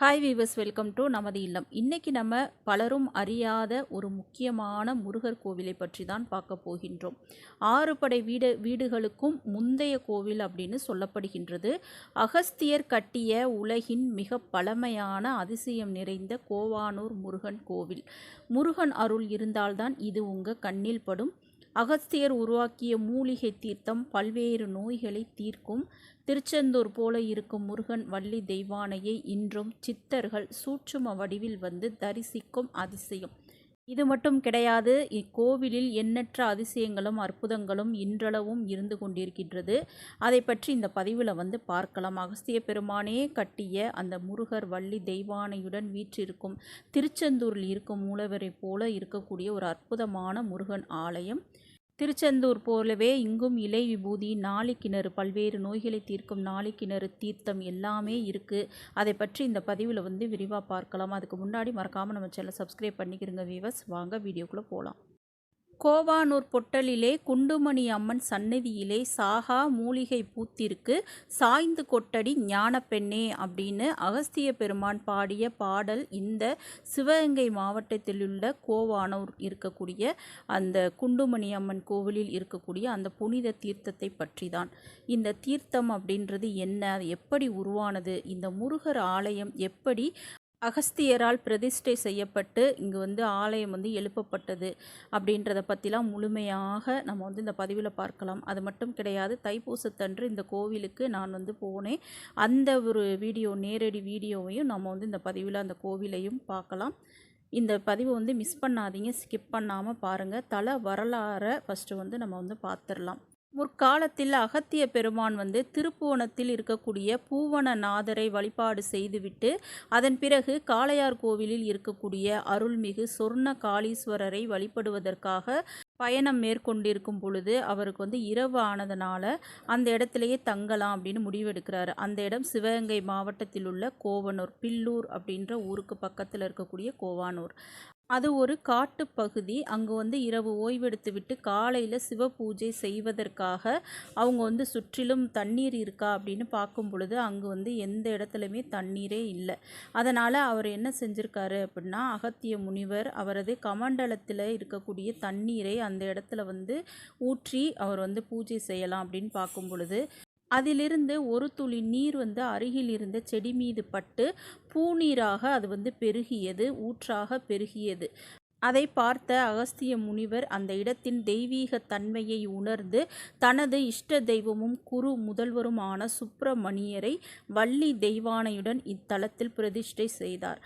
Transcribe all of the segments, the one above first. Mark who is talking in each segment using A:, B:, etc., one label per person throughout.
A: Hi viewers welcome to நமது இல்லம். இன்றைக்கி நம்ம பலரும் அறியாத ஒரு முக்கியமான முருகர் கோவிலை பற்றி தான் பார்க்க போகின்றோம். ஆறு படை வீடு வீடுகளுக்கும் முந்தைய கோவில் அப்படின்னு சொல்லப்படுகின்றது. அகஸ்தியர் கட்டிய உலகின் மிக பழமையான அதிசயம் நிறைந்த கோவானூர் முருகன் கோவில். முருகன் அருள் இருந்தால்தான் இது உங்கள் கண்ணில் படும். அகஸ்தியர் உருவாக்கிய மூலிகை தீர்த்தம் பல்வேறு நோய்களை தீர்க்கும். திருச்செந்தூர் போல இருக்கும் முருகன் வள்ளி தெய்வானையை இன்றும் சித்தர்கள் சூட்சும வடிவில் வந்து தரிசிக்கும் அதிசயம். இது மட்டும் கிடையாது இக்கோவிலில் எண்ணற்ற அதிசயங்களும் அற்புதங்களும் இன்றளவும் இருந்து கொண்டிருக்கின்றது. அதை பற்றி இந்த பதிவில் வந்து பார்க்கலாம். அகஸ்திய பெருமானே கட்டிய அந்த முருகர் வள்ளி தெய்வானையுடன் வீற்றிருக்கும் திருச்செந்தூரில் இருக்கும் மூலவரை போல இருக்கக்கூடிய ஒரு அற்புதமான முருகன் ஆலயம். திருச்செந்தூர் போலவே இங்கும் இலை விபூதி நாளிக்கிணறு பல்வேறு நோய்களை தீர்க்கும் நாளிக்கிணறு தீர்த்தம் எல்லாமே இருக்குது அதை பற்றி இந்த பதிவில் வந்து விரிவாக பார்க்கலாம். அதுக்கு முன்னாடி மறக்காமல் நம்ம சேனலை சப்ஸ்கிரைப் பண்ணிக்கிறங்க வீவர்ஸ் வாங்க வீடியோக்குள்ளே போகலாம் கோவானூர் பொட்டலிலே குண்டுமணி அம்மன் சன்னதியிலே சாகா மூலிகை பூத்திற்கு சாய்ந்து கொட்டடி ஞானப்பெண்ணே அப்படின்னு அகஸ்திய பெருமான் பாடிய பாடல் இந்த சிவகங்கை மாவட்டத்திலுள்ள கோவானூர் இருக்கக்கூடிய அந்த குண்டுமணி அம்மன் கோவிலில் இருக்கக்கூடிய அந்த புனித தீர்த்தத்தை பற்றி தான் இந்த தீர்த்தம் அப்படின்றது என்ன? எப்படி உருவானது? இந்த முருகர் ஆலயம் எப்படி அகஸ்தியரால் பிரதிஷ்டை செய்யப்பட்டு இங்கே வந்து ஆலயம் வந்து எழுப்பப்பட்டது அப்படின்றத பற்றிலாம் முழுமையாக நம்ம வந்து இந்த பதிவில் பார்க்கலாம். அது மட்டும் கிடையாது தைப்பூசத்தன்று இந்த கோவிலுக்கு நான் வந்து போனேன். அந்த ஒரு வீடியோ நேரடி வீடியோவையும் நம்ம வந்து இந்த பதிவில் அந்த கோவிலையும் பார்க்கலாம். இந்த பதிவை வந்து மிஸ் பண்ணாதீங்க ஸ்கிப் பண்ணாமல் பாருங்கள் தலை வரலாறை ஃபஸ்ட்டு வந்து நம்ம வந்து பார்த்துடலாம் முற்காலத்தில் அகத்திய பெருமான் வந்து திருப்புவனத்தில் இருக்கக்கூடிய பூவனநாதரை வழிபாடு செய்துவிட்டு அதன் பிறகு காளையார் கோவிலில் இருக்கக்கூடிய அருள்மிகு சொர்ண காளீஸ்வரரை வழிபடுவதற்காக பயணம் மேற்கொண்டிருக்கும் பொழுது அவருக்கு வந்து இரவு ஆனதுனால அந்த இடத்துலையே தங்கலாம் அப்படின்னு முடிவெடுக்கிறாரு. அந்த இடம் சிவகங்கை மாவட்டத்தில் உள்ள கோவனூர் பில்லூர் அப்படின்ற ஊருக்கு பக்கத்தில் இருக்கக்கூடிய கோவானூர். அது ஒரு காட்டுப்பகுதி அங்கே வந்து இரவு ஓய்வெடுத்து விட்டு காலையில் சிவ பூஜை செய்வதற்காக அவங்க வந்து சுற்றிலும் தண்ணீர் இருக்கா அப்படின்னு பார்க்கும் பொழுது அங்கே வந்து எந்த இடத்துலையுமே தண்ணீரே இல்லை. அதனால் அவர் என்ன செஞ்சுருக்காரு அப்படின்னா அகத்திய முனிவர் அவரது கமண்டலத்தில் இருக்கக்கூடிய தண்ணீரை அந்த இடத்துல வந்து ஊற்றி அவர் வந்து பூஜை செய்யலாம் அப்படின்னு பார்க்கும் பொழுது அதிலிருந்து ஒரு துளி நீர் வந்து அருகில் இருந்த செடி மீது பட்டு பூநீராக அது வந்து பெருகியது ஊற்றாக பெருகியது. அதை பார்த்த அகஸ்திய முனிவர் அந்த இடத்தின் தெய்வீக தன்மையை உணர்ந்து தனது இஷ்ட தெய்வமும் குரு முதல்வருமான சுப்பிரமணியரை வள்ளி தெய்வானையுடன் இத்தலத்தில் பிரதிஷ்டை செய்தார்.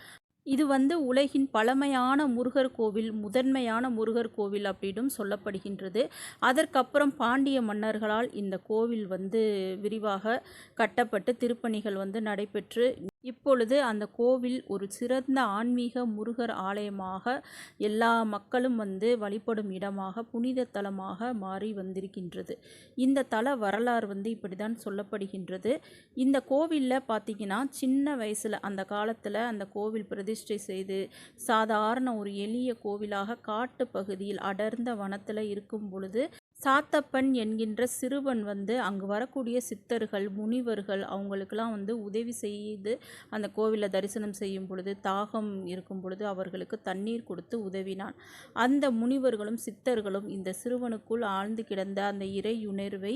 A: இது வந்து உலகின் பழமையான முருகர் கோவில் முதன்மையான முருகர் கோவில் அப்படின்னும் சொல்லப்படுகின்றது. அதற்கப்புறம் பாண்டிய மன்னர்களால் இந்த கோவில் வந்து விரிவாக கட்டப்பட்டு திருப்பணிகள் வந்து நடைபெற்று இப்பொழுது அந்த கோவில் ஒரு சிறந்த ஆன்மீக முருகர் ஆலயமாக எல்லா மக்களும் வந்து வழிபடும் இடமாக புனித தலமாக மாறி வந்திருக்கின்றது. இந்த தல வரலாறு வந்து இப்படி தான் சொல்லப்படுகின்றது. இந்த கோவிலில் பார்த்திங்கன்னா சின்ன வயசில் அந்த காலத்தில் அந்த கோவில் பிரதிஷ்டை செய்து சாதாரண ஒரு எளிய கோவிலாக காட்டு பகுதியில் அடர்ந்த வனத்தில் இருக்கும் பொழுது சாத்தப்பன் என்கின்ற சிறுவன் வந்து அங்கு வரக்கூடிய சித்தர்கள் முனிவர்கள் அவங்களுக்கெல்லாம் வந்து உதவி செய்து அந்த கோவிலில் தரிசனம் செய்யும் பொழுது தாகம் இருக்கும் பொழுது அவர்களுக்கு தண்ணீர் கொடுத்து உதவினான். அந்த முனிவர்களும் சித்தர்களும் இந்த சிறுவனுக்குள் ஆழ்ந்து கிடந்த அந்த இறையுணர்வை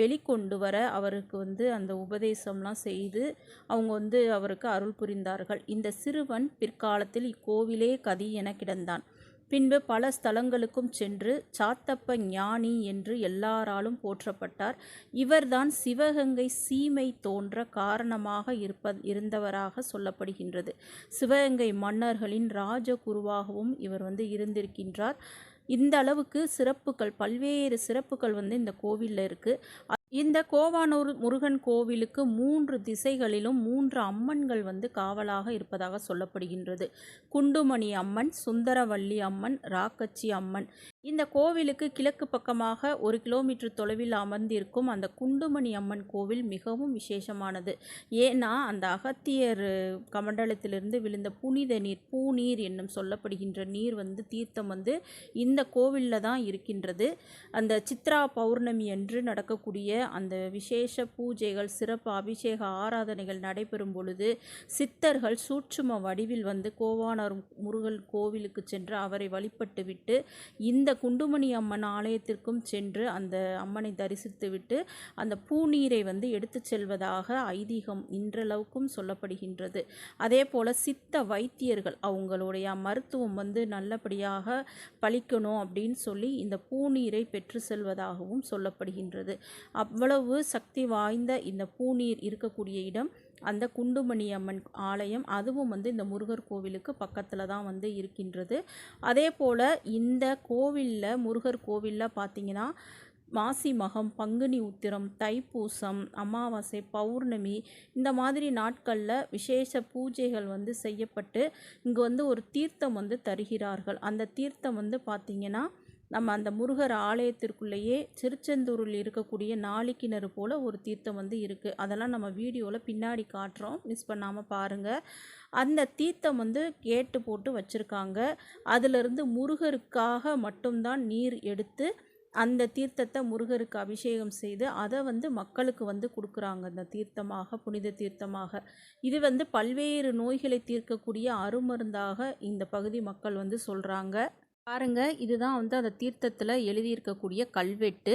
A: வெளிக்கொண்டு வர அவருக்கு வந்து அந்த உபதேசம்லாம் செய்து அவங்க வந்து அவருக்கு அருள் புரிந்தார்கள். இந்த சிறுவன் பிற்காலத்தில் இக்கோவிலே கதி என கிடந்தான். பின்பு பல ஸ்தலங்களுக்கும் சென்று சாத்தப்ப ஞானி என்று எல்லாராலும் போற்றப்பட்டார். இவர்தான் சிவகங்கை சீமை தோன்ற காரணமாக இருப்ப இருந்தவராக சொல்லப்படுகின்றது. சிவகங்கை மன்னர்களின் ராஜகுருவாகவும் இவர் வந்து இருந்திருக்கின்றார். இந்த அளவுக்கு சிறப்புகள் பல்வேறு சிறப்புகள் வந்து இந்த கோவிலில் இருக்குது இந்த கோவானூர் முருகன் கோவிலுக்கு மூன்று திசைகளிலும் மூன்று அம்மன்கள் வந்து காவலாக இருப்பதாக சொல்லப்படுகின்றது. குண்டுமணி அம்மன் சுந்தரவள்ளி அம்மன் ராக்கச்சி அம்மன். இந்த கோவிலுக்கு கிழக்கு பக்கமாக ஒரு கிலோமீட்டர் தொலைவில் அமர்ந்திருக்கும் அந்த குண்டுமணி அம்மன் கோவில் மிகவும் விசேஷமானது. ஏன்னா அந்த அகத்தியர் கமண்டலத்திலிருந்து விழுந்த புனித நீர் பூநீர் என்னும் சொல்லப்படுகின்ற நீர் வந்து தீர்த்தம் வந்து இந்த கோவிலில் தான் இருக்கின்றது. அந்த சித்ரா பௌர்ணமி அன்று நடக்கக்கூடிய அந்த விசேஷ பூஜைகள் சிறப்பு அபிஷேக ஆராதனைகள் நடைபெறும் பொழுது சித்தர்கள் சூட்சும வடிவில் வந்து கோவானார் முருகன் கோவிலுக்கு சென்று அவரை வழிபட்டுவிட்டு இந்த குண்டுமணி அம்மன் ஆலயத்திற்கும் சென்று அந்த அம்மனை தரிசித்துவிட்டு அந்த பூநீரை வந்து எடுத்து செல்வதாக ஐதீகம் இன்றளவுக்கும் சொல்லப்படுகின்றது. அதே போல் சித்த வைத்தியர்கள் அவங்களுடைய மருத்துவம் வந்து நல்லபடியாக பழிக்கணும் அப்படின்னு சொல்லி இந்த பூநீரை பெற்று செல்வதாகவும் சொல்லப்படுகின்றது. அவ்வளவு சக்தி வாய்ந்த இந்த பூநீர் இருக்கக்கூடிய இடம் அந்த குண்டுமணி அம்மன் ஆலயம் அதுவும் வந்து இந்த முருகர் கோவிலுக்கு பக்கத்தில் தான் வந்து இருக்கின்றது. அதே போல் இந்த கோவிலில் முருகர் கோவிலில் பார்த்தீங்கன்னா மாசி மகம் பங்குனி உத்திரம் தைப்பூசம் அமாவாசை பௌர்ணமி இந்த மாதிரி நாட்களில் விசேஷ பூஜைகள் வந்து செய்யப்பட்டு இங்கே வந்து ஒரு தீர்த்தம் வந்து தருகிறார்கள். அந்த தீர்த்தம் வந்து பார்த்திங்கன்னா நம்ம அந்த முருகர் ஆலயத்திற்குள்ளேயே திருச்செந்தூரில் இருக்கக்கூடிய நாளிக்கிணறு போல் ஒரு தீர்த்தம் வந்து இருக்குது அதெல்லாம் நம்ம வீடியோவில் பின்னாடி காட்டுறோம். மிஸ் பண்ணாமல் பாருங்கள் அந்த தீர்த்தம் வந்து கேட்டு போட்டு வச்சுருக்காங்க. அதிலிருந்து முருகருக்காக மட்டும்தான் நீர் எடுத்து அந்த தீர்த்தத்தை முருகருக்கு அபிஷேகம் செய்து அதை வந்து மக்களுக்கு வந்து கொடுக்குறாங்க அந்த தீர்த்தமாக புனித தீர்த்தமாக. இது வந்து பல்வேறு நோய்களை தீர்க்கக்கூடிய அருமருந்தாக இந்த பகுதி மக்கள் வந்து சொல்கிறாங்க பாருங்க இதுதான் வந்து அந்த தீர்த்தத்தில் எழுதியிருக்கக்கூடிய கல்வெட்டு.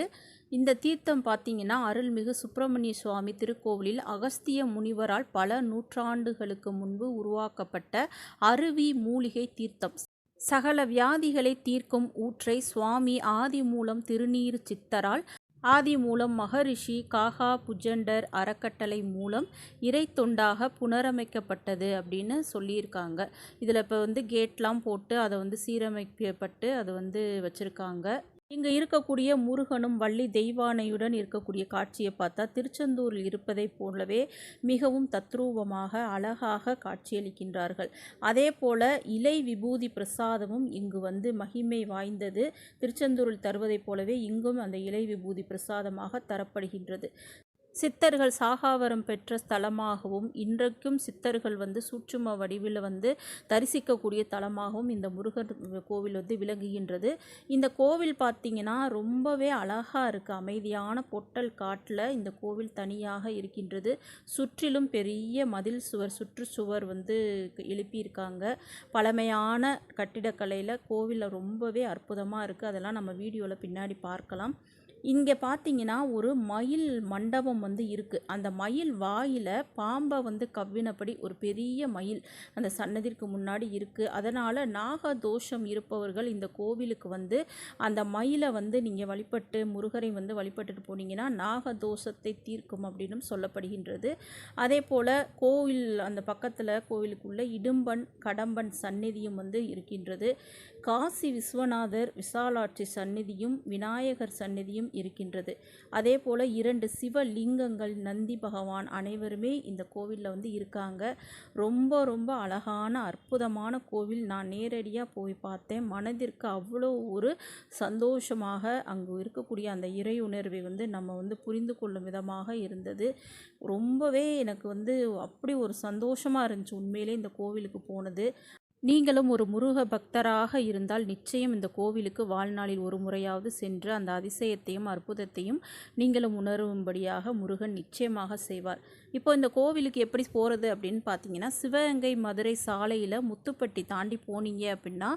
A: இந்த தீர்த்தம் பார்த்தீங்கன்னா அருள்மிகு சுப்பிரமணிய சுவாமி திருக்கோவிலில் அகஸ்திய முனிவரால் பல நூற்றாண்டுகளுக்கு முன்பு உருவாக்கப்பட்ட அருவி மூலிகை தீர்த்தம். சகல வியாதிகளை தீர்க்கும் ஊற்றை சுவாமி ஆதி மூலம் திருநீர் சித்தரால் ஆதி மூலம் மகரிஷி காகா புஜண்டர் அறக்கட்டளை மூலம் இறை தொண்டாக புனரமைக்கப்பட்டது அப்படின்னு சொல்லியிருக்காங்க. இதில் இப்போ வந்து கேட்லாம் போட்டு அதை வந்து சீரமைக்கப்பட்டு அதை வந்து வச்சுருக்காங்க. இங்கே இருக்கக்கூடிய முருகனும் வள்ளி தெய்வானையுடன் இருக்கக்கூடிய காட்சியை பார்த்தா திருச்செந்தூரில் இருப்பதைப் போலவே மிகவும் தத்ரூபமாக அழகாக காட்சியளிக்கின்றார்கள். அதே போல இலை விபூதி பிரசாதமும் இங்கு வந்து மகிமை வாய்ந்தது. திருச்செந்தூரில் தருவதைப் போலவே இங்கும் அந்த இலை விபூதி பிரசாதமாக தரப்படுகின்றது. சித்தர்கள் சாகாவரம் பெற்ற ஸ்தலமாகவும் இன்றைக்கும் சித்தர்கள் வந்து சூட்சும வடிவில் வந்து தரிசிக்கக்கூடிய தலமாகவும் இந்த முருகன் கோவில் வந்து விளங்குகின்றது. இந்த கோவில் பார்த்திங்கன்னா ரொம்பவே அழகாக இருக்குது அமைதியான பொட்டல் காட்டில் இந்த கோவில் தனியாக இருக்கின்றது. சுற்றிலும் பெரிய மதில் சுவர் சுற்றுச்சுவர் வந்து எழுப்பியிருக்காங்க. பழமையான கட்டிடக்கலையில் கோவிலில் ரொம்பவே அற்புதமாக இருக்குது அதெல்லாம் நம்ம வீடியோவில் பின்னாடி பார்க்கலாம். இங்கே பார்த்தீங்கன்னா ஒரு மயில் மண்டபம் வந்து இருக்குது அந்த மயில் வாயில் பாம்பை வந்து கவ்வினபடி ஒரு பெரிய மயில் அந்த சன்னதிற்கு முன்னாடி இருக்குது அதனால் நாக தோஷம் இருப்பவர்கள் இந்த கோவிலுக்கு வந்து அந்த மயிலை வந்து நீங்கள் வழிபட்டு முருகரை வந்து வழிபட்டுட்டு போனீங்கன்னா நாக தோஷத்தை தீர்க்கும் அப்படின்னு சொல்லப்படுகின்றது. அதே போல் கோவில் அந்த பக்கத்தில் கோவிலுக்குள்ள இடும்பன் கடம்பன் சந்நிதியும் வந்து இருக்கின்றது. காசி விஸ்வநாதர் விசாலாட்சி சந்நிதியும் விநாயகர் சந்நிதியும் இருக்கின்றது. அதே போல் இரண்டு சிவலிங்கங்கள் நந்தி பகவான் அனைவருமே இந்த கோவிலில் வந்து இருக்காங்க. ரொம்ப ரொம்ப அழகான அற்புதமான கோவில். நான் நேரடியாக போய் பார்த்தேன். மனதிற்கு அவ்வளோ ஒரு சந்தோஷமாக அங்கு இருக்கக்கூடிய அந்த இறை உணர்வை வந்து நம்ம வந்து புரிந்து கொள்ளும் விதமாக இருந்தது. ரொம்பவே எனக்கு வந்து அப்படி ஒரு சந்தோஷமாக இருந்துச்சு. உண்மையிலே இந்த கோவிலுக்கு போனது. நீங்களும் ஒரு முருக பக்தராக இருந்தால் நிச்சயம் இந்த கோவிலுக்கு வாழ்நாளில் ஒரு முறையாவது சென்று அந்த அதிசயத்தையும் அற்புதத்தையும் நீங்களும் உணரும்படியாக முருகன் நிச்சயமாக செய்வார். இப்போ இந்த கோவிலுக்கு எப்படி போகிறது அப்படின்னு பார்த்தீங்கன்னா சிவகங்கை மதுரை சாலையில் முத்துப்பட்டி தாண்டி போனீங்க அப்படின்னா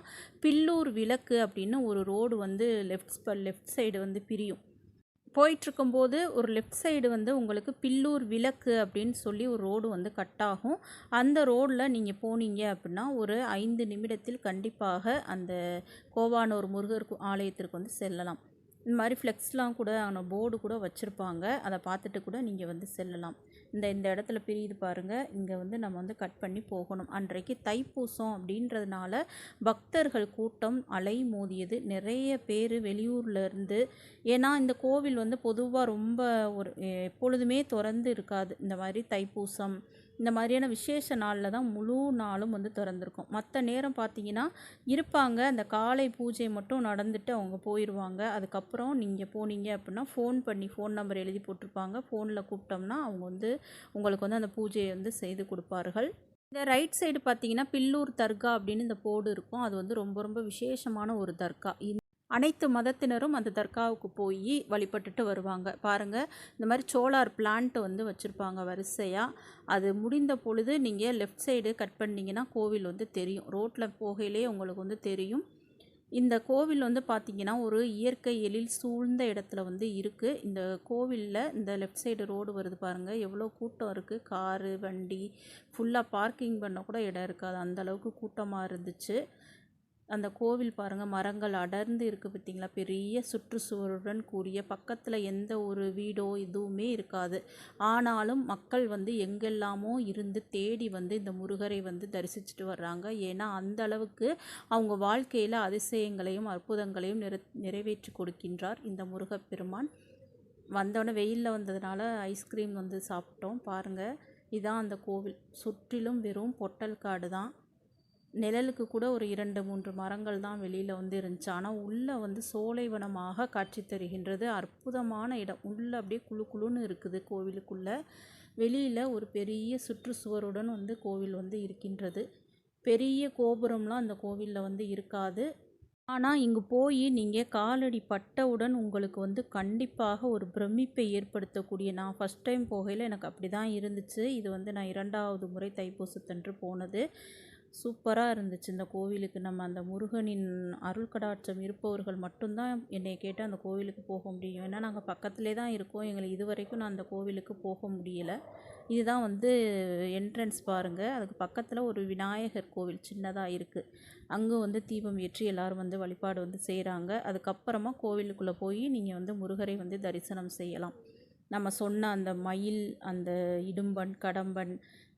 A: பில்லூர் விளக்கு அப்படின்னு ஒரு ரோடு வந்து லெஃப்ட் லெஃப்ட் சைடு வந்து பிரியும். போயிட்டுருக்கும்போது ஒரு லெஃப்ட் சைடு வந்து உங்களுக்கு பில்லூர் விளக்கு அப்படின்னு சொல்லி ஒரு ரோடு வந்து கட் ஆகும். அந்த ரோடில் நீங்கள் போனீங்க அப்படின்னா ஒரு ஐந்து நிமிடத்தில் கண்டிப்பாக அந்த கோவானூர் முருகர் ஆலயத்திற்கு வந்து செல்லலாம். இந்த மாதிரி ஃப்ளெக்ஸ்லாம் கூட ஆன போர்டு கூட வச்சுருப்பாங்க. அதை பார்த்துட்டு கூட நீங்கள் வந்து செல்லலாம். இந்த இந்த இடத்துல பிரியுது பாருங்கள் இங்கே வந்து நம்ம வந்து கட் பண்ணி போகணும். அன்றைக்கு தைப்பூசம் அப்படின்றதுனால பக்தர்கள் கூட்டம் அலை மோதியது. நிறைய பேர் வெளியூர்லேருந்து ஏன்னா இந்த கோவில் வந்து பொதுவாக ரொம்ப ஒரு எப்பொழுதுமே திறந்து இருக்காது. இந்த மாதிரி தைப்பூசம் இந்த மாதிரியான விசேஷ நாளில் தான் முழு நாளும் வந்து திறந்திருக்கும். மற்ற நேரம் பார்த்தீங்கன்னா இருப்பாங்க. அந்த காலை பூஜை மட்டும் நடந்துட்டு அவங்க போயிடுவாங்க அதுக்கப்புறம் நீங்கள் போனீங்க அப்படின்னா ஃபோன் பண்ணி ஃபோன் நம்பர் எழுதி போட்டிருப்பாங்க. ஃபோனில் கூப்பிட்டோம்னா அவங்க வந்து உங்களுக்கு வந்து அந்த பூஜையை வந்து செய்து கொடுப்பார்கள். இந்த ரைட் சைடு பார்த்தீங்கன்னா பில்லூர் தர்கா அப்படின்னு இந்த போர்டு இருக்கும். அது வந்து ரொம்ப ரொம்ப விசேஷமான ஒரு தர்கா. அனைத்து மதத்தினரும் அந்த தர்காவுக்கு போய் வழிபட்டுட்டு வருவாங்க. பாருங்கள் இந்த மாதிரி சோலார் பிளான்ட் வந்து வச்சுருப்பாங்க வரிசையாக அது முடிந்த பொழுது நீங்கள் லெஃப்ட் சைடு கட் பண்ணிங்கன்னா கோவில் வந்து தெரியும். ரோட்டில் போகையிலே உங்களுக்கு வந்து தெரியும். இந்த கோவில் வந்து பார்த்திங்கன்னா ஒரு இயற்கை எழில் சூழ்ந்த இடத்துல வந்து இருக்குது இந்த கோவிலில் இந்த லெஃப்ட் சைடு ரோடு வருது பாருங்கள் எவ்வளோ கூட்டம் இருக்குது காரு வண்டி ஃபுல்லாக பார்க்கிங் பண்ண கூட இடம் இருக்காது. அந்தளவுக்கு கூட்டமாக இருந்துச்சு. அந்த கோவில் பாருங்கள் மரங்கள் அடர்ந்து இருக்குது பார்த்தீங்களா? பெரிய சுற்றுச்சுவருடன் கூடிய பக்கத்தில் எந்த ஒரு வீடோ எதுவுமே இருக்காது. ஆனாலும் மக்கள் வந்து எங்கெல்லாமோ இருந்து தேடி வந்து இந்த முருகரை வந்து தரிசிச்சுட்டு வர்றாங்க. ஏன்னா அந்த அளவுக்கு அவங்க வாழ்க்கையில் அதிசயங்களையும் அற்புதங்களையும் நிற நிறைவேற்றி கொடுக்கின்றார் இந்த முருகப்பெருமான். வந்தோடனே வெயிலில் வந்ததுனால ஐஸ்கிரீம் வந்து சாப்பிட்டோம். பாருங்கள் இதான் அந்த கோவில். சுற்றிலும் வெறும் பொட்டல் காடு தான் நிழலுக்கு கூட ஒரு இரண்டு மூன்று மரங்கள் தான் வெளியில் வந்து இருந்துச்சு. ஆனால் உள்ளே வந்து சோலைவனமாக காட்சி தருகின்றது. அற்புதமான இடம். உள்ளே அப்படியே குழு குழுன்னு இருக்குது கோவிலுக்குள்ளே. வெளியில் ஒரு பெரிய சுற்றுச்சுவருடன் வந்து கோவில் வந்து இருக்கின்றது. பெரிய கோபுரம்லாம் அந்த கோவிலில் வந்து இருக்காது. ஆனால் இங்கே போய் நீங்கள் காலடி பட்டவுடன் உங்களுக்கு வந்து கண்டிப்பாக ஒரு பிரமிப்பை ஏற்படுத்தக்கூடிய நான் ஃபஸ்ட் டைம் போகையில் எனக்கு அப்படி தான் இருந்துச்சு. இது வந்து நான் இரண்டாவது முறை தைப்பூசத்தன்று போனது. சூப்பராக இருந்துச்சு. இந்த கோவிலுக்கு நம்ம அந்த முருகனின் அருள் கடாட்சம் இருப்பவர்கள் மட்டும்தான் என்னை கேட்டு அந்த கோவிலுக்கு போக முடியும். ஏன்னா நாங்கள் பக்கத்துலேயே தான் இருக்கோம். எங்களுக்கு இது வரைக்கும் நான் அந்த கோவிலுக்கு போக முடியலை. இதுதான் வந்து என்ட்ரன்ஸ் பாருங்கள் அதுக்கு பக்கத்தில் ஒரு விநாயகர் கோவில் சின்னதாக இருக்குது அங்கே வந்து தீபம் ஏற்றி எல்லோரும் வந்து வழிபாடு வந்து செய்கிறாங்க அதுக்கப்புறமா கோவிலுக்குள்ளே போய் நீங்கள் வந்து முருகரை வந்து தரிசனம் செய்யலாம். நம்ம சொன்ன அந்த மயில் அந்த இடும்பன் கடம்பன்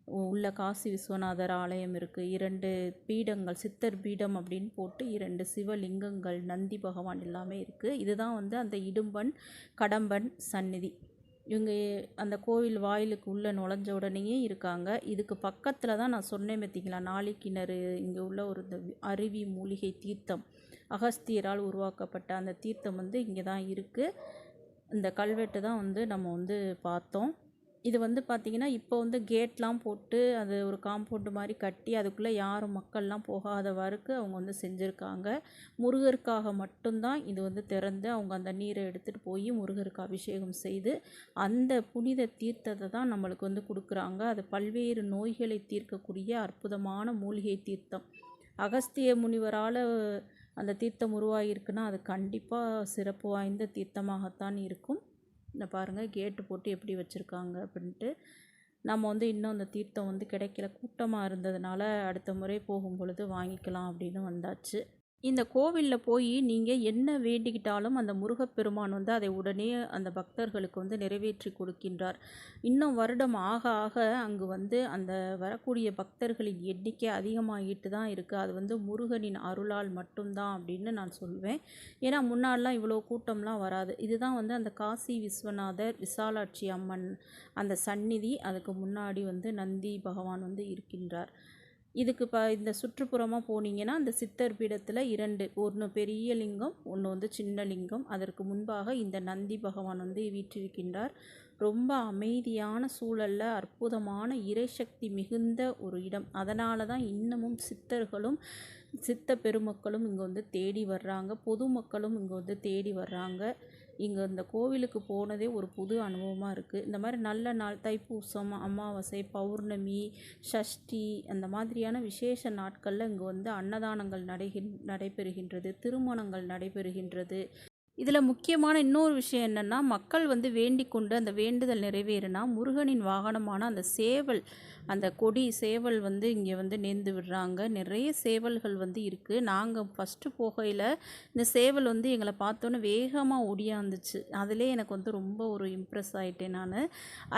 A: உள்ள காசி விஸ்வநாதர் ஆலயம் இருக்குது இரண்டு பீடங்கள் சித்தர் பீடம் அப்படின்னு போட்டு இரண்டு சிவலிங்கங்கள் நந்தி பகவான் எல்லாமே இருக்குது இதுதான் வந்து அந்த இடும்பன் கடம்பன் சந்நிதி. இவங்க அந்த கோவில் வாயிலுக்கு உள்ளே நுழைஞ்ச உடனேயே இருக்காங்க. இதுக்கு பக்கத்தில் தான் நான் சொன்னேன் பார்த்தீங்களா நாளிக்கிணறு இங்கே உள்ள ஒரு இந்த அருவி மூலிகை தீர்த்தம் அகஸ்தியரால் உருவாக்கப்பட்ட அந்த தீர்த்தம் வந்து இங்கே தான் இருக்குது இந்த கல்வெட்டு தான் வந்து நம்ம வந்து பார்த்தோம். இது வந்து பார்த்திங்கன்னா இப்போ வந்து கேட்லாம் போட்டு அது ஒரு காம்பவுண்டு மாதிரி கட்டி அதுக்குள்ளே யாரும் மக்கள்லாம் போகாதவாறுக்கு அவங்க வந்து செஞ்சுருக்காங்க. முருகருக்காக மட்டும்தான் இது வந்து திறந்து அவங்க அந்த நீரை எடுத்துகிட்டு போய் முருகருக்கு அபிஷேகம் செய்து அந்த புனித தீர்த்தத்தை தான் நம்மளுக்கு வந்து கொடுக்குறாங்க. அது பல்வேறு நோய்களை தீர்க்கக்கூடிய அற்புதமான மூலிகை தீர்த்தம். அகஸ்திய முனிவரால் அந்த தீர்த்தம் உருவாகியிருக்குன்னா அது கண்டிப்பாக சிறப்பு வாய்ந்த தீர்த்தமாகத்தான் இருக்கும். இந்த பாருங்கள் கேட்டு போட்டு எப்படி வச்சுருக்காங்க அப்படின்ட்டு. நம்ம வந்து இன்னும் அந்த தீர்த்தம் வந்து கிடைக்கல. கூட்டமாக இருந்ததுனால அடுத்த முறை போகும் பொழுது வாங்கிக்கலாம் அப்படின்னு வந்தாச்சு. இந்த கோவிலில் போய் நீங்கள் என்ன வேண்டிக்கிட்டாலும் அந்த முருகப்பெருமான் வந்து அதை உடனே அந்த பக்தர்களுக்கு வந்து நிறைவேற்றி கொடுக்கின்றார். இன்னும் வருடம் ஆக ஆக அங்கு வந்து அந்த வரக்கூடிய பக்தர்களின் எண்ணிக்கை அதிகமாகிட்டு தான் இருக்குது அது வந்து முருகனின் அருளால் மட்டும்தான் அப்படின்னு நான் சொல்வேன். ஏன்னா முன்னாடிலாம் இவ்வளோ கூட்டம்லாம் வராது. இதுதான் வந்து அந்த காசி விஸ்வநாதர் விசாலாட்சி அம்மன் அந்த சந்நிதி. அதுக்கு முன்னாடி வந்து நந்தி பகவான் வந்து இருக்கின்றார். இதுக்கு இப்போ இந்த சுற்றுப்புறமாக போனீங்கன்னா அந்த சித்தர் பீடத்தில் இரண்டு. ஒன்று பெரிய லிங்கம் ஒன்று வந்து சின்ன லிங்கம். அதற்கு முன்பாக இந்த நந்தி பகவான் வந்து வீற்றிருக்கின்றார். ரொம்ப அமைதியான சூழலில் அற்புதமான இறைசக்தி மிகுந்த ஒரு இடம். அதனால தான் இன்னமும் சித்தர்களும் சித்த பெருமக்களும் இங்கே வந்து தேடி வர்றாங்க. பொதுமக்களும் இங்கே வந்து தேடி வர்றாங்க. இங்கே இந்த கோவிலுக்கு போனதே ஒரு புது அனுபவமாக இருக்குது இந்த மாதிரி நல்ல நாள் தைப்பூசம் அமாவாசை பௌர்ணமி சஷ்டி அந்த மாதிரியான விசேஷ நாட்களில் இங்கே வந்து அன்னதானங்கள் நடைகின் நடைபெறுகின்றது திருமணங்கள் நடைபெறுகின்றது. இதில் முக்கியமான இன்னொரு விஷயம் என்னென்னா மக்கள் வந்து வேண்டிக் கொண்டு அந்த வேண்டுதல் நிறைவேறினா முருகனின் வாகனமான அந்த சேவல் அந்த கொடி சேவல் வந்து இங்கே வந்து நேர்ந்து விடுறாங்க. நிறைய சேவல்கள் வந்து இருக்குது நாங்கள் ஃபஸ்ட்டு போகையில் இந்த சேவல் வந்து எங்களை பார்த்தோன்னே வேகமாக ஒடியாந்துச்சு. அதிலே எனக்கு வந்து ரொம்ப ஒரு இம்ப்ரெஸ் ஆகிட்டேன் நான்.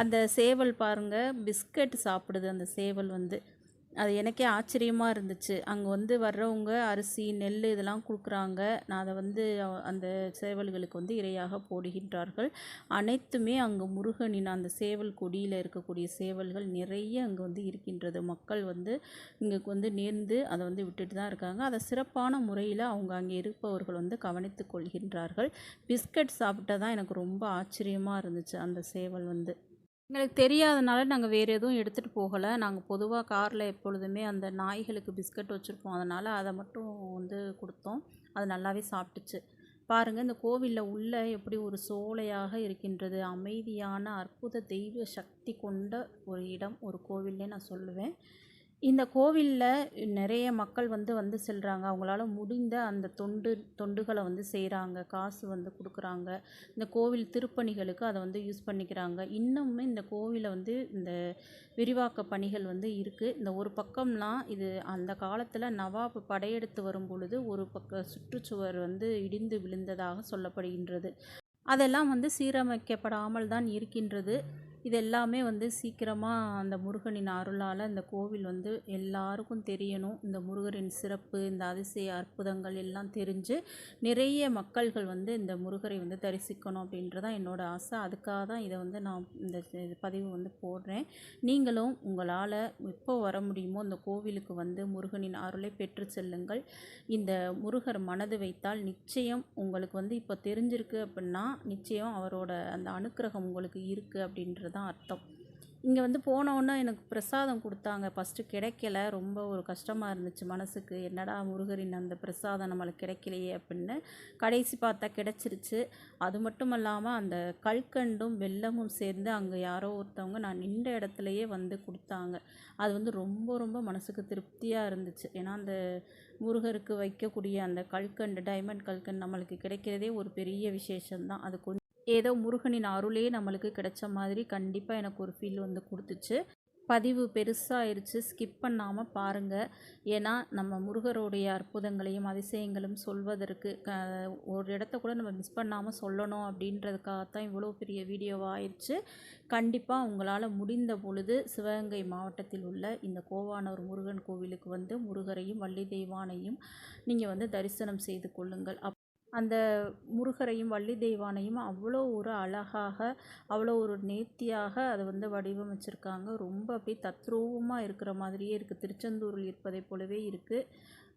A: அந்த சேவல் பாருங்கள் பிஸ்கட் சாப்பிடுது அந்த சேவல் வந்து. அது எனக்கே ஆச்சரியமாக இருந்துச்சு. அங்கே வந்து வர்றவங்க அரிசி நெல் இதெல்லாம் கொடுக்குறாங்க. நான் அதை வந்து அந்த சேவல்களுக்கு வந்து இரையாக போடுகின்றார்கள். அனைத்துமே அங்கே முருகனின் அந்த சேவல் கொடியில் இருக்கக்கூடிய சேவல்கள் நிறைய அங்கே வந்து இருக்கின்றது. மக்கள் வந்து இங்கே வந்து நேர்ந்து அதை வந்து விட்டுட்டு தான் இருக்காங்க. அதை சிறப்பான முறையில் அவங்க அங்கே இருப்பவர்கள் வந்து கவனித்து கொள்கின்றார்கள். பிஸ்கட் சாப்பிட்டதான் எனக்கு ரொம்ப ஆச்சரியமாக இருந்துச்சு அந்த சேவல் வந்து. எங்களுக்கு தெரியாதனால நாங்கள் வேறு எதுவும் எடுத்துகிட்டு போகலை. நாங்கள் பொதுவாக காரில் எப்பொழுதுமே அந்த நாய்களுக்கு பிஸ்கட் வச்சுருப்போம். அதனால் அதை மட்டும் வந்து கொடுத்தோம். அது நல்லாவே சாப்பிட்டுச்சு. பாருங்கள் இந்த கோவிலில் உள்ள எப்படி ஒரு சோலையாக இருக்கின்றது. அமைதியான அற்புத தெய்வ சக்தி கொண்ட ஒரு இடம் ஒரு கோவில்னே நான் சொல்லுவேன். இந்த கோவிலில் நிறைய மக்கள் வந்து வந்து செல்கிறாங்க அவங்களால முடிந்த அந்த தொண்டு தொண்டுகளை வந்து செய்கிறாங்க காசு வந்து கொடுக்குறாங்க. இந்த கோவில் திருப்பணிகளுக்கு அதை வந்து யூஸ் பண்ணிக்கிறாங்க. இன்னுமே இந்த கோவிலை வந்து இந்த விரிவாக்க பணிகள் வந்து இருக்குது இந்த ஒரு பக்கம்லாம் இது அந்த காலத்தில் நவாப் படையெடுத்து வரும் பொழுது ஒரு பக்க சுற்றுச்சுவர் வந்து இடிந்து விழுந்ததாக சொல்லப்படுகின்றது. அதெல்லாம் வந்து சீரமைக்கப்படாமல் தான் இருக்கின்றது. இது எல்லாமே வந்து சீக்கிரமாக அந்த முருகனின் அருளால் இந்த கோவில் வந்து எல்லாருக்கும் தெரியணும். இந்த முருகரின் சிறப்பு இந்த அதிசய அற்புதங்கள் எல்லாம் தெரிஞ்சு நிறைய மக்கள்கள் வந்து இந்த முருகரை வந்து தரிசிக்கணும் அப்படின்றதான் என்னோட ஆசை. அதுக்காக தான் இதை வந்து நான் இந்த பதிவு வந்து போடுறேன். நீங்களும் உங்களால் எப்போ வர முடியுமோ அந்த கோவிலுக்கு வந்து முருகனின் அருளை பெற்று செல்லுங்கள். இந்த முருகர் மனது வைத்தால் நிச்சயம் உங்களுக்கு வந்து இப்போ தெரிஞ்சிருக்கு அப்படின்னா நிச்சயம் அவரோட அந்த அனுக்கிரகம் உங்களுக்கு இருக்குது அப்படின்றது தான் அர்த்தம். இங்கே வந்து போனோன்னே எனக்கு பிரசாதம் கொடுத்தாங்க. ஃபஸ்ட்டு கிடைக்கல. ரொம்ப ஒரு கஷ்டமாக இருந்துச்சு மனசுக்கு. என்னடா முருகரின் அந்த பிரசாதம் நம்மளுக்கு கிடைக்கலையே அப்படின்னு கடைசி பார்த்தா கிடச்சிருச்சு. அது மட்டும் இல்லாமல் அந்த கல்கண்டும் வெள்ளமும் சேர்ந்து அங்கே யாரோ ஒருத்தவங்க நான் நின்ற இடத்துலையே வந்து கொடுத்தாங்க. அது வந்து ரொம்ப ரொம்ப மனசுக்கு திருப்தியாக இருந்துச்சு. ஏன்னா அந்த முருகருக்கு வைக்கக்கூடிய அந்த கல்கண்டு டைமண்ட் கல்கண்டு நம்மளுக்கு கிடைக்கிறதே ஒரு பெரிய விசேஷம்தான். அது கொஞ்சம் ஏதோ முருகனின் அருளே நம்மளுக்கு கிடைச்ச மாதிரி கண்டிப்பாக எனக்கு ஒரு ஃபீல் வந்து கொடுத்துச்சு. பதிவு பெருசாகிருச்சு ஸ்கிப் பண்ணாமல் பாருங்கள் ஏன்னா நம்ம முருகருடைய அற்புதங்களையும் அதிசயங்களும் சொல்வதற்கு க ஒரு இடத்த கூட நம்ம மிஸ் பண்ணாமல் சொல்லணும் அப்படின்றதுக்காகத்தான் இவ்வளோ பெரிய வீடியோவாக ஆயிடுச்சு கண்டிப்பாக உங்களால் முடிந்த பொழுது சிவகங்கை மாவட்டத்தில் உள்ள இந்த கோவானூர் முருகன் கோவிலுக்கு வந்து முருகரையும் வள்ளி தெய்வானையும் நீங்கள் வந்து தரிசனம் செய்து கொள்ளுங்கள். அப் அந்த முருகரையும் வள்ளி தெய்வானையும் அவ்வளோ ஒரு அழகாக அவ்வளோ ஒரு நேர்த்தியாக அதை வந்து வடிவமைச்சிருக்காங்க. ரொம்ப அப்படியே தத்ரூபமாக இருக்கிற மாதிரியே இருக்குது திருச்செந்தூரில் இருப்பதைப் போலவே இருக்குது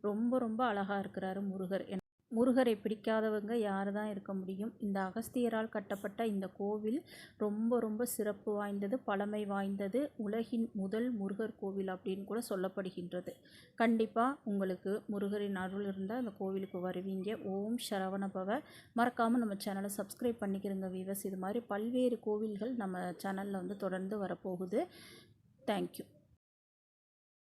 A: ரொம்ப ரொம்ப அழகாக இருக்கிறாரு முருகர். முருகரை பிடிக்காதவங்க யார் தான் இருக்க முடியும்? இந்த அகஸ்தியரால் கட்டப்பட்ட இந்த கோவில் ரொம்ப ரொம்ப சிறப்பு வாய்ந்தது பழமை வாய்ந்தது உலகின் முதல் முருகர் கோவில் அப்படின்னு கூட சொல்லப்படுகின்றது. கண்டிப்பாக உங்களுக்கு முருகரின் அருள் இருந்தால் அந்த கோவிலுக்கு வருவீங்க. ஓம் சரவணபவ மறக்காமல் நம்ம சேனலை சப்ஸ்கிரைப் பண்ணிக்கிறங்க வீவர்ஸ் இது மாதிரி பல்வேறு கோவில்கள் நம்ம சேனலில் வந்து தொடர்ந்து வரப்போகுது. தேங்க்யூ